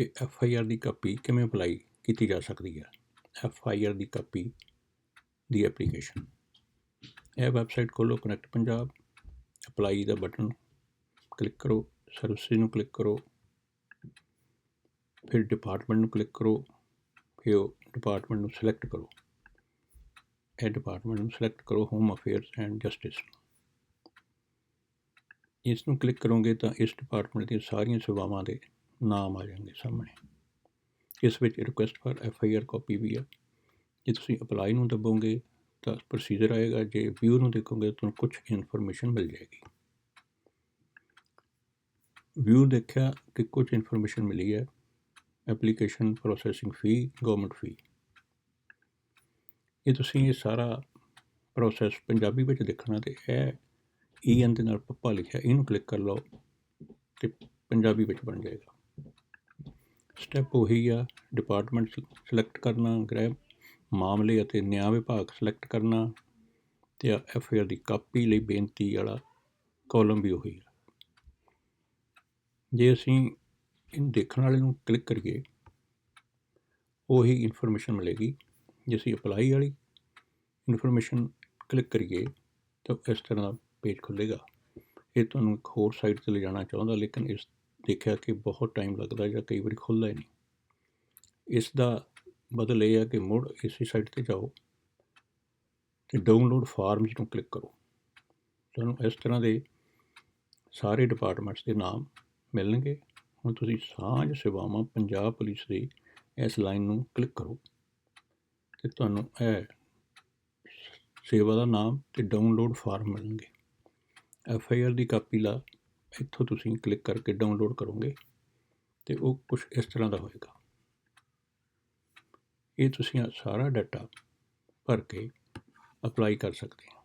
ਕਿ F I R ਦੀ copy ਕਿਵੇਂ ਅਪਲਾਈ ਕੀਤੀ ਜਾ ਸਕਦੀ ਹੈ? ਐਫ ਆਈ ਆਰ ਦੀ ਕਾਪੀ ਦੀ ਐਪਲੀਕੇਸ਼ਨ। ਇਹ ਵੈਬਸਾਈਟ ਖੋਲੋ, ਕਨੈਕਟ ਪੰਜਾਬ, ਅਪਲਾਈ ਦਾ ਬਟਨ ਕਲਿੱਕ ਕਰੋ ਸਰਵਿਸ ਨੂੰ ਕਲਿੱਕ ਕਰੋ, ਫਿਰ ਡਿਪਾਰਟਮੈਂਟ ਨੂੰ ਕਲਿੱਕ ਕਰੋ, ਫਿਰ ਉਹ ਡਿਪਾਰਟਮੈਂਟ ਨੂੰ ਸਿਲੈਕਟ ਕਰੋ। ਇਹ ਡਿਪਾਰਟਮੈਂਟ ਨੂੰ ਸਿਲੈਕਟ ਕਰੋ ਹੋਮ ਅਫੇਅਰਸ ਐਂਡ ਜਸਟਿਸ ਇਸ ਨੂੰ ਕਲਿੱਕ ਕਰੋਗੇ ਤਾਂ ਇਸ ਡਿਪਾਰਟਮੈਂਟ ਦੀਆਂ ਸਾਰੀਆਂ ਸੇਵਾਵਾਂ ਦੇ ਨਾਮ ਆ ਜਾਣਗੇ ਸਾਹਮਣੇ। ਇਸ ਵਿੱਚ request for F I R copy ਵੀ ਹੈ ਜੇ ਤੁਸੀਂ ਅਪਲਾਈ ਨੂੰ ਦਬੋਗੇ ਤਾਂ ਪ੍ਰੋਸੀਜਰ ਆਏਗਾ। ਜੇ ਵਿਊ ਨੂੰ ਦੇਖੋਗੇ ਤਾਂ ਕੁਝ ਇਨਫੋਰਮੇਸ਼ਨ ਮਿਲ ਜਾਏਗੀ। ਵਿਊ ਦੇਖਿਆ ਕਿ ਕੁਝ ਇਨਫੋਰਮੇਸ਼ਨ ਮਿਲੀ ਹੈ। Application processing fee government fee ਇਹ ਤੁਸੀਂ ਇਹ ਸਾਰਾ ਪ੍ਰੋਸੈਸ ਪੰਜਾਬੀ ਵਿੱਚ ਦੇਖਣਾ ਤੇ ਇਹ ਈ ਐਨ ਦੇ ਨਾਲ ਪੱਪਾ ਲਿਖਿਆ। ਇਹਨੂੰ ਕਲਿੱਕ ਕਰ ਲਓ ਤੇ ਪੰਜਾਬੀ ਵਿੱਚ ਬਣ ਜਾਏਗਾ। ਸਟੈਪ ਉਹੀ ਆ ਡਿਪਾਰਟਮੈਂਟ ਸਿਲੈਕਟ ਕਰਨਾ, ਗ੍ਰਹਿ ਮਾਮਲੇ ਅਤੇ ਨਿਆਂ ਵਿਭਾਗ ਸਿਲੈਕਟ ਕਰਨਾ ਤੇ ਐਫ ਆਈ ਆਰ ਦੀ ਕਾਪੀ ਲਈ ਬੇਨਤੀ ਵਾਲਾ ਕਾਲਮ ਵੀ ਉਹੀ ਆ। ਜੇ ਅਸੀਂ ਇਹਨੂੰ ਦੇਖਣ ਵਾਲੇ ਨੂੰ ਕਲਿੱਕ ਕਰੀਏ, ਉਹੀ ਇਨਫੋਰਮੇਸ਼ਨ ਮਿਲੇਗੀ। ਜੇ ਅਸੀਂ ਅਪਲਾਈ ਵਾਲੀ ਇਨਫੋਰਮੇਸ਼ਨ ਕਲਿੱਕ ਕਰੀਏ, ਤਾਂ ਇਸ ਤਰ੍ਹਾਂ ਦਾ ਪੇਜ ਖੁੱਲੇਗਾ। ਇਹ ਤੁਹਾਨੂੰ ਇੱਕ ਹੋਰ ਸਾਈਟ 'ਤੇ ਲਿਜਾਣਾ ਚਾਹੁੰਦਾ, ਲੇਕਿਨ ਇਸ ਦੇਖਿਆ ਕਿ ਬਹੁਤ ਟਾਈਮ ਲੱਗਦਾ ਜਾਂ ਕਈ ਵਾਰੀ ਖੁੱਲ੍ਹਦਾ ਹੀ ਨਹੀਂ। ਇਸ ਦਾ ਬਦਲ ਇਹ ਹੈ ਕਿ ਮੁੜ ਇਸੇ ਸਾਈਟ 'ਤੇ ਜਾਓ ਤੇ ਡਾਊਨਲੋਡ ਫਾਰਮਸ ਨੂੰ ਕਲਿੱਕ ਕਰੋ। ਤੁਹਾਨੂੰ ਇਸ ਤਰ੍ਹਾਂ ਦੇ ਸਾਰੇ ਡਿਪਾਰਟਮੈਂਟਸ ਦੇ ਨਾਮ ਮਿਲਣਗੇ। ਹੁਣ ਤੁਸੀਂ ਸਾਂਝ ਸੇਵਾਵਾਂ ਪੰਜਾਬ ਪੁਲਿਸ ਦੀ ਇਸ ਲਾਈਨ ਨੂੰ ਕਲਿੱਕ ਕਰੋ ਤੇ ਤੁਹਾਨੂੰ ਇਹ ਸੇਵਾ ਦਾ ਨਾਮ ਤੇ ਡਾਊਨਲੋਡ ਫਾਰਮ ਮਿਲਣਗੇ। ਐਫ ਆਈ ਆਰ ਦੀ ਕਾਪੀ ਲਾ ਇੱਥੋਂ ਤੁਸੀਂ ਕਲਿੱਕ ਕਰਕੇ ਡਾਊਨਲੋਡ ਕਰੋਗੇ ਤੇ ਉਹ ਕੁਝ ਇਸ ਤਰ੍ਹਾਂ ਦਾ ਹੋਏਗਾ। ਇਹ ਤੁਸੀਂ ਸਾਰਾ ਡਾਟਾ ਭਰ ਕੇ ਅਪਲਾਈ ਕਰ ਸਕਦੇ ਹੋ।